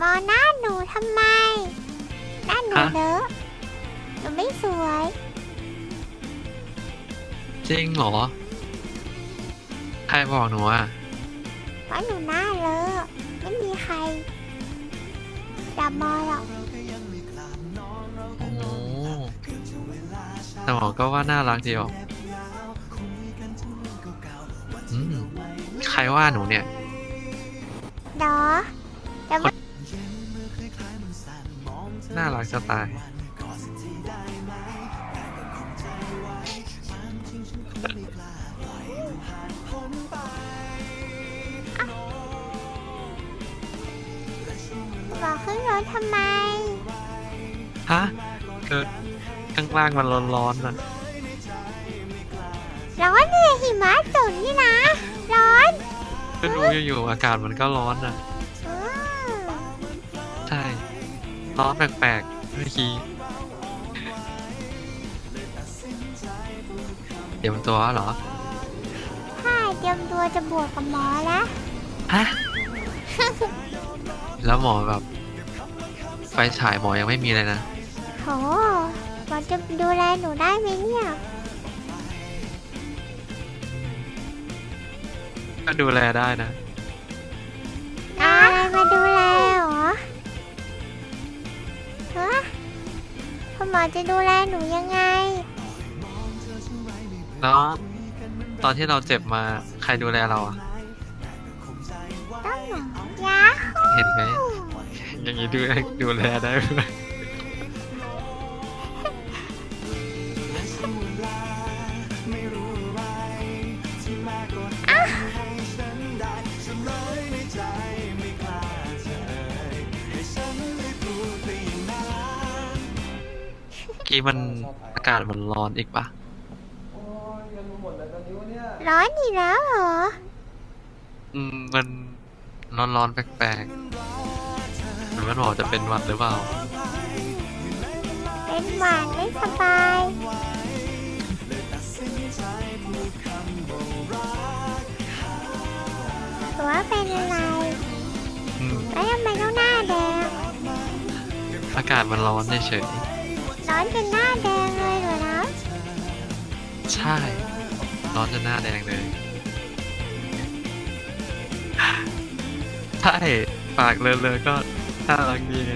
มองหน้าหนูทำไม หน้าหนูฮะ เลอะหนูไม่สวย จริงเหรอ ใครบอกหนูอะ เพราะหนูหน้าเลอะไม่มีใครจับมองหรอกโอ้แต่หมอก็ว่าน่ารักดีออกอืมใครว่าหนูเนี่ยเดอแต่ว่า น่ารักจะตายบอกขึ้นรถทำไม ฮะเกิดข้างล่างมันร้อนๆนะร้อนเลยหิมะตกนี่นะ ร้อน ก็รู้อยู่ๆอากาศมันก็ร้อนนะ ร้อนแปลกๆเมื่อกี้เตรียมตัวเหรอถ้าเตรียมตัวจะบวกกับหมอแล้ว ฮะ แล้วหมอแบบ ไฟฉายหมอยังไม่มีเลยนะ โหหมอจะดูแลหนูได้ไหมเนี่ย ก็ดูแลได้นะ คุณหมอจะดูแลหนูยังไง แล้วตอนที่เราเจ็บมาใครดูแลเราอะต้องหมอยาเห็นไหมอย่างนี้ดูดูแลได้ไหม อกี้มันอากาศมันร้อนอีกปะร้อนอีกแล้วเหรอ อืม มันร้อนร้อนๆแปลกๆหรือว่าหมอจะเป็นหวัดหรือเปล่า เป็นหวานไม่สบายหรือว่าเป็นอะไรอืมแล้วทำไมต้องหน้าแดง อากาศมันร้อนเฉย ร้อนจนหน้าแดงเลยเหรอนะใช่ร้อนจนหน้าแดงเลย ใช่ปากเลอะๆก็น่ารักดีไง